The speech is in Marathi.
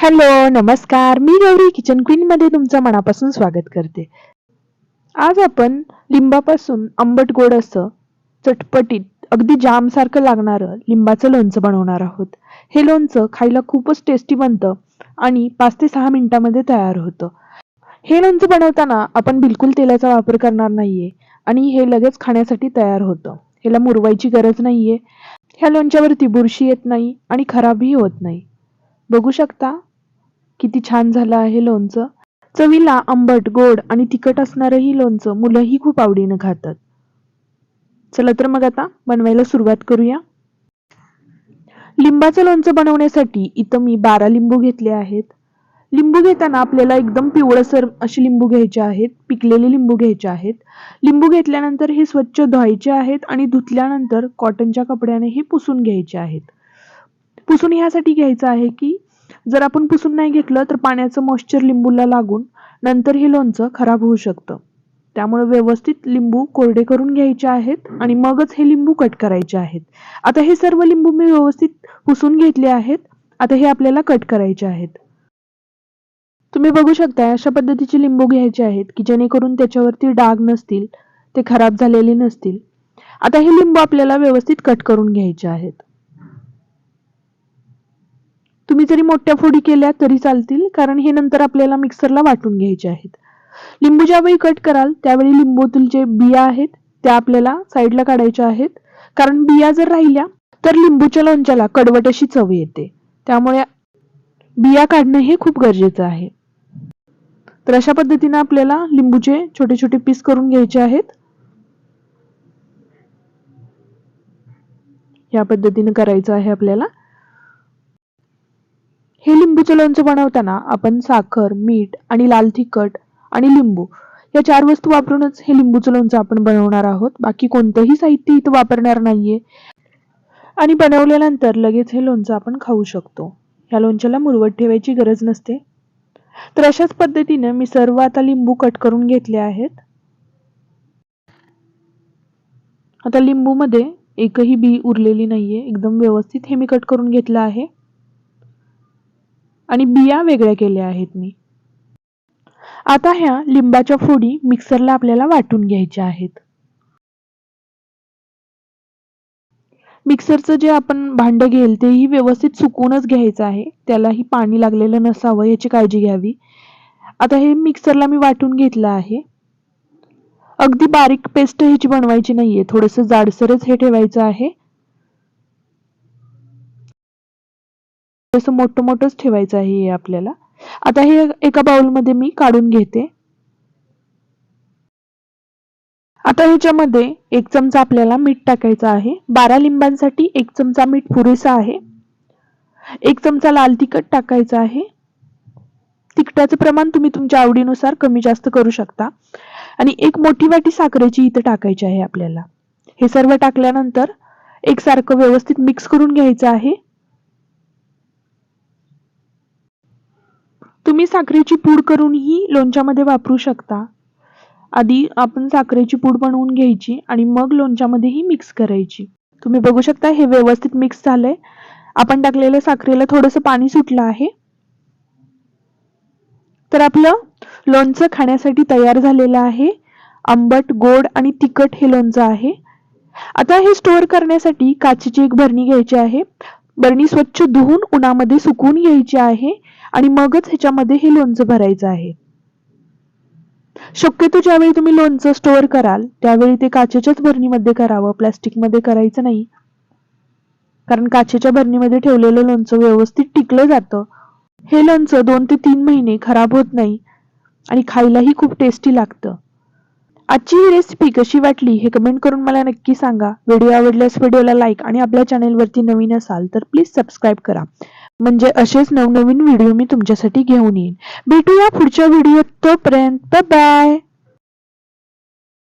हॅलो नमस्कार. मी गौरी किचन क्वीन मध्ये तुमचं मनापासून स्वागत करते. आज आपण लिंबापासून आंबट गोड असं चटपटीत अगदी जाम सारखं लागणारं लिंबाचं लोणचं बनवणार आहोत. हे लोणचं खायला खूपच टेस्टी बनतं आणि पाच ते सहा मिनिटामध्ये तयार होतं. हे लोणचं बनवताना आपण बिलकुल तेलाचा वापर करणार नाहीये आणि हे लगेच खाण्यासाठी तयार होतं. ह्याला मुरवायची गरज नाहीये. ह्या लोणच्यावरती बुरशी येत नाही आणि खराबही होत नाही. बघू शकता किती छान झालं आहे लोणचं. चवीला आंबट गोड आणि तिखट असणारंही लोणचं मुलंही खूप आवडीनं खातात. चला तर मग आता बनवायला सुरुवात करूया. लिंबाचं लोणचं बनवण्यासाठी इथं मी बारा लिंबू घेतले आहेत. लिंबू घेताना आपल्याला एकदम पिवळसर असे लिंबू घ्यायचे आहेत पिकलेले लिंबू घ्यायचे आहेत. लिंबू घेतल्यानंतर हे स्वच्छ धुवायचे आहेत आणि धुतल्यानंतर कॉटनच्या कपड्याने हे पुसून घ्यायचे आहेत. पुसून ह्यासाठी घ्यायचं आहे की जर आपण पुसून नाही घेतलं तर पाण्याचं मॉइश्चर लिंबूला लागून नंतर हे लोणचं खराब होऊ शकतं. त्यामुळे व्यवस्थित लिंबू कोरडे करून घ्यायचे आहेत आणि मगच हे लिंबू कट करायचे आहेत. आता हे सर्व लिंबू मी व्यवस्थित पुसून घेतले आहेत. आता हे आपल्याला कट करायचे आहेत. तुम्ही बघू शकता अशा पद्धतीचे लिंबू घ्यायचे आहेत की जेणेकरून त्याच्यावरती डाग नसतील ते खराब झालेले नसतील. आता हे लिंबू आपल्याला व्यवस्थित कट करून घ्यायचे आहेत. तुम्ही जरी मोठ्या फोडी केल्या तरी चालतील कारण हे नंतर आपल्याला मिक्सरला वाटून घ्यायचे आहेत. लिंबू ज्यावेळी कट कराल त्यावेळी लिंबूतील जे बिया आहेत त्या आपल्याला साईडला काढायच्या आहेत. कारण बिया जर राहिल्या तर लिंबूच्या लोणच्याला कडवट अशी चव येते. त्यामुळे बिया काढणं हे खूप गरजेचं आहे. तर अशा पद्धतीने आपल्याला लिंबूचे छोटे छोटे पीस करून घ्यायचे आहेत. या पद्धतीने करायचं आहे आपल्याला. हे लिंबूचं लोणचं बनवताना आपण साखर मीठ आणि लाल तिखट आणि लिंबू या चार वस्तू वापरूनच हे लिंबूचं लोणचं आपण बनवणार आहोत. बाकी कोणतंही साहित्य इथं वापरणार नाहीये. आणि बनवल्यानंतर लगेच हे लोणचं आपण खाऊ शकतो. ह्या लोणच्याला मुरवत ठेवायची गरज नसते. तर अशाच पद्धतीने मी सर्व आता लिंबू कट करून घेतले आहेत. आता लिंबूमध्ये एकही बी उरलेली नाहीये. एकदम व्यवस्थित हे मी कट करून घेतलं आहे. आणि बिया वेगळ्या केल्या आहेत मी. आता ह्या लिंबाच्या फोडी मिक्सरला आपल्याला वाटून घ्यायच्या आहेत. मिक्सरचं जे आपण भांड घेईल तेही व्यवस्थित सुकूनच घ्यायचं आहे. त्यालाही पाणी लागलेलं नसावं याची काळजी घ्यावी. आता हे मिक्सरला मी वाटून घेतलं आहे. अगदी बारीक पेस्ट ह्याची बनवायची नाहीये. थोडस जाडसरच हे ठेवायचं आहे. थोडंसं मोठं मोठंच ठेवायचं आहे हे आपल्याला. आता हे एका बाउलमध्ये मी काढून घेते. आता ह्याच्यामध्ये एक चमचा आपल्याला मीठ टाकायचं आहे. बारा लिंबांसाठी एक चमचा मीठ पुरेसा आहे. एक चमचा लाल तिखट टाकायचं आहे. तिखटाचं प्रमाण तुम्ही तुमच्या आवडीनुसार कमी जास्त करू शकता. आणि एक मोठी वाटी साखरेची इथं टाकायची आहे आपल्याला. हे सर्व टाकल्यानंतर एकसारखं व्यवस्थित मिक्स करून घ्यायचं आहे. तुम्ही साखरेची पूड करूनही लोणच्यामध्ये वापरू शकता. आधी आपण साखरेची पूड बनवून घ्यायची आणि मग लोणच्यामध्येही मिक्स करायची. तुम्ही बघू शकता हे व्यवस्थित मिक्स झालंय. आपण टाकलेल्या साखरेला थोडंसं पाणी सुटलं आहे. तर आपलं लोणचं खाण्यासाठी तयार झालेलं आहे. आंबट गोड आणि तिखट हे लोणचं आहे. आता हे स्टोअर करण्यासाठी काचेची एक भरणी घ्यायची आहे. बरणी स्वच्छ धुवून उन्हामध्ये सुकून घ्यायची आहे. आणि मगच ह्याच्यामध्ये हे लोणचं भरायचं आहे. शक्यतो ज्यावेळी तुम्ही लोणचं स्टोअर कराल त्यावेळी ते काचेच्याच भरणीमध्ये करावं प्लॅस्टिकमध्ये करायचं नाही. कारण काचेच्या भरणीमध्ये ठेवलेलं लोणचं व्यवस्थित टिकलं जातं. हे लोणचं दोन ते तीन महिने खराब होत नाही आणि खायलाही खूप टेस्टी लागतं. आजची ही रेसिपी कशी वाटली हे कमेंट करून मला नक्की सांगा. व्हिडिओ आवडल्यास व्हिडिओला लाईक आणि आपल्या चॅनेलवरती नवीन असाल तर प्लीज सबस्क्राईब करा. म्हणजे असेच नवनवीन व्हिडिओ मी तुमच्यासाठी घेऊन येईन. भेटूया पुढच्या व्हिडिओत तोपर्यंत बाय